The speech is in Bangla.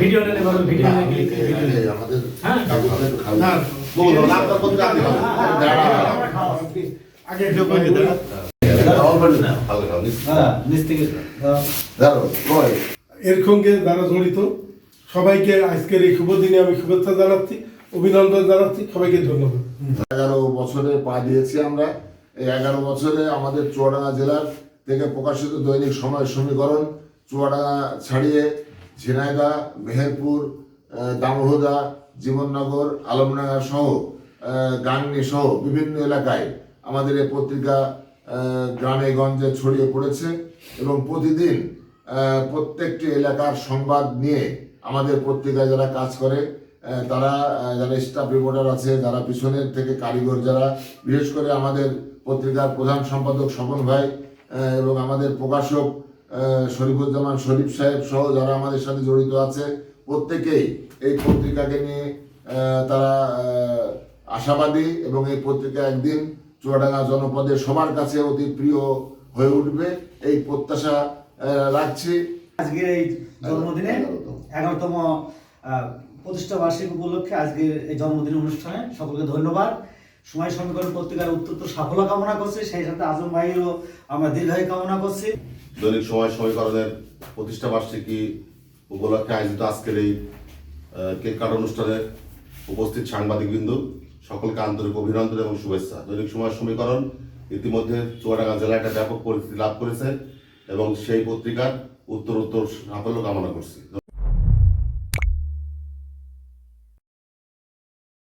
ভিডিও ভিডিও ভিডিও নিলে। আমাদের হ্যাঁ। না। বলো না আপনার কোন কাজ হবে আগে একটু করে দাঁড়া। ভালো খাও নিস হ্যাঁ, এর সঙ্গে যারা জড়িত। সবাইকে আজকের এই শুভ দিনে আমি শুভেচ্ছা জানাচ্ছি অভিনন্দন জানাচ্ছি সবাইকে ধন্যবাদ। এগারো বছরে পা দিয়েছি আমরা। এই এগারো বছরে আমাদের চুয়াডাঙ্গা জেলার থেকে প্রকাশিত দৈনিক সময় সমীকরণ, চুয়াডাঙ্গা ছাড়িয়ে ঝিনাইদা মেহেরপুর দামোহদা জীবননগর, আলমডাঙ্গা সহ গাংনী সহ বিভিন্ন এলাকায় আমাদের এই পত্রিকা গ্রামে গঞ্জে ছড়িয়ে পড়েছে এবং প্রতিদিন প্রত্যেকটি এলাকার সংবাদ নিয়ে আমাদের পত্রিকায় যারা কাজ করে তারা যারা স্টাফ রিপোর্টার আছে, যারা পিছনের থেকে কারিগর যারা, বিশেষ করে আমাদের পত্রিকার প্রধান সম্পাদক স্বপন ভাই এবং আমাদের প্রকাশক শরীফুজ্জামান শরীফ সাহেব সহ যারা আমাদের সাথে জড়িত আছে, প্রত্যেকেই এই পত্রিকাকে নিয়ে তারা আশাবাদী এবং এই পত্রিকা একদিন চুয়াডাঙ্গা জনপদের সবার কাছে অতি প্রিয় হয়ে উঠবে এই প্রত্যাশা রাখছি আজকের এই জন্মদিনে। এগারোতম প্রতিষ্ঠা বার্ষিক উপলক্ষে আজকের এই জন্মদিন অনুষ্ঠানে সকলকে ধন্যবাদ সময় সমীকরণ পত্রিকার অত্যন্ত সাফল্য কামনা করছি, সেই সাথে আজম ভাইয়েরও আমরা দীর্ঘায়ু কামনা করছি। দৈনিক সময় সমীকরণের প্রতিষ্ঠা বার্ষিকী উপলক্ষে আয়োজিত আজকের এই কেক কাটা অনুষ্ঠানে উপস্থিত সাংবাদিকবৃন্দ, সকলকে আন্তরিক অভিনন্দন এবং শুভেচ্ছা। দৈনিক সময় সমীকরণ ইতিমধ্যে চুয়াডাঙ্গা জেলা একটা ব্যাপক পরিস্থিতি লাভ করেছে এবং সেই পত্রিকার উত্তর উত্তর সাফল্য কামনা করছি।